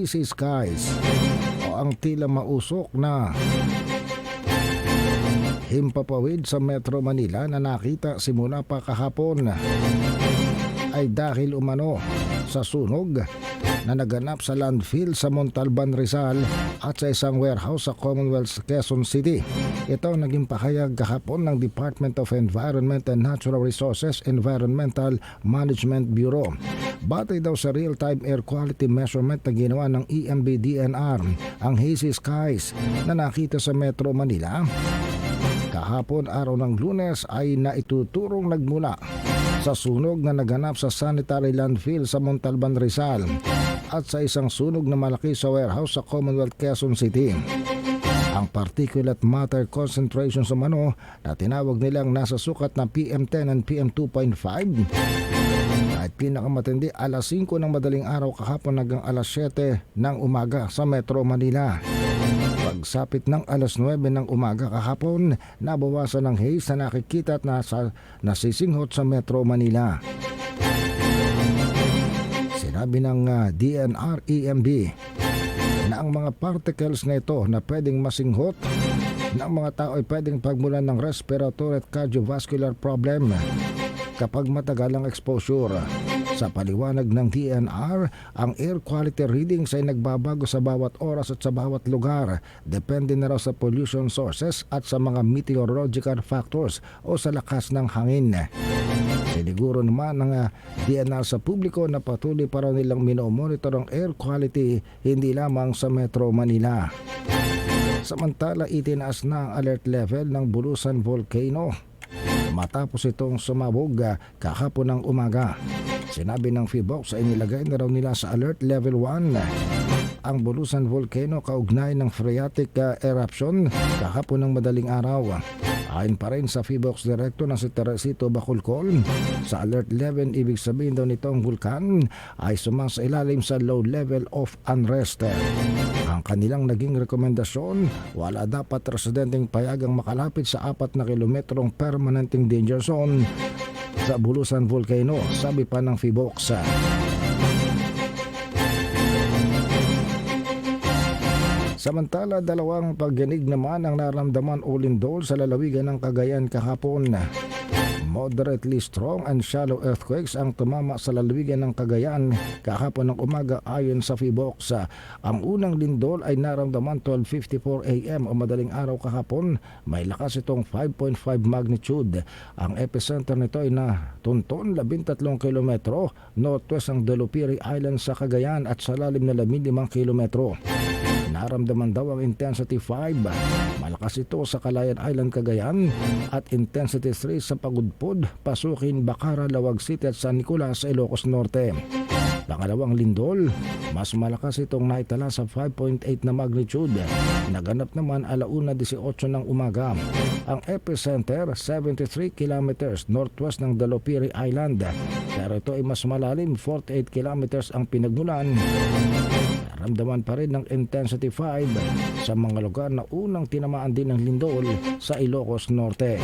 hazy skies. O ang tila mausok na himpapawid sa Metro Manila na nakita simula pa kahapon ay dahil umano sa sunog na naganap sa landfill sa Montalban, Rizal at sa isang warehouse sa Commonwealth, Quezon City. Ito ang naging pahayag kahapon ng Department of Environment and Natural Resources Environmental Management Bureau. Batay daw sa real-time air quality measurement na ginawa ng EMB-DNR, ang hazy skies na nakita sa Metro Manila kahapon araw ng lunes ay naituturong nagmula sa sunog na naganap sa sanitary landfill sa Montalban, Rizal at sa isang sunog na malaki sa warehouse sa Commonwealth, Quezon City. Ang particulate matter concentration sa mano na tinawag nilang nasa sukat na PM10 and PM2.5 ay pinakamatindi alas 5 ng madaling araw kahapon hanggang alas 7 ng umaga sa Metro Manila. Pagsapit ng alas 9 ng umaga kahapon, nabawasan ng haze na nakikita at nasa, nasisinghot sa Metro Manila. Sinabi ng ah, DNR-EMB na ang mga particles na ito na pwedeng masinghot ng mga tao ay pwedeng pagmulan ng respiratory at cardiovascular problem kapag matagal ang exposure. Sa paliwanag ng DNR, ang air quality readings ay nagbabago sa bawat oras at sa bawat lugar. Depende na raw sa pollution sources at sa mga meteorological factors o sa lakas ng hangin. Siniguro naman ng ah, DNR sa publiko na patuloy pa raw nilang minomonitor ang air quality hindi lamang sa Metro Manila. Samantala itinaas na ang alert level ng Bulusan Volcano matapos itong sumabog ah, kahapon ng umaga. Sinabi ng FIBOX ay nilagay na raw nila sa alert level 1 ang Bulusan Volcano kaugnay ng phreatic ah, eruption kahapon ng madaling araw. Ayon pa rin sa FIBOX Director na si Teresito Bacolcol, sa alert level ibig sabihin daw nitong vulkan ay sumasailalim sa low level of unrest. Ang kanilang naging rekomendasyon, wala dapat residenteng payagang makalapit sa apat na kilometrong permanenteng danger zone sa Bulusan Volcano, sabi pa ng FIBOX. Samantala, dalawang pagyanig naman ang naramdaman o lindol sa lalawigan ng Cagayan kahapon. Moderately strong and shallow earthquakes ang tumama sa lalawigan ng Cagayan kahapon ng umaga ayon sa FIBOX. Ang unang lindol ay naramdaman 12.54 AM o madaling araw kahapon. May lakas itong 5.5 magnitude. Ang epicenter nito ay na tunton 13 kilometro northwest ng Delupiri Island sa Cagayan at sa lalim na 15 kilometro. Naramdaman daw ang intensity 5. Malakas ito sa Calayan Island, Cagayan at intensity 3 sa Pagudpod, Pasukin, Bacara, Lawag City at San Nicolas Ilocos Norte. Pangalawang lindol, mas malakas itong naitala sa 5.8 na magnitude. Naganap naman alauna 18 ng umaga. Ang epicenter 73 kilometers northwest ng Dalopiri Island. Pero ito ay mas malalim 48 kilometers ang pinagmulan. Naramdaman pa rin ng intensity 5 sa mga lugar na unang tinamaan din ng lindol sa Ilocos Norte.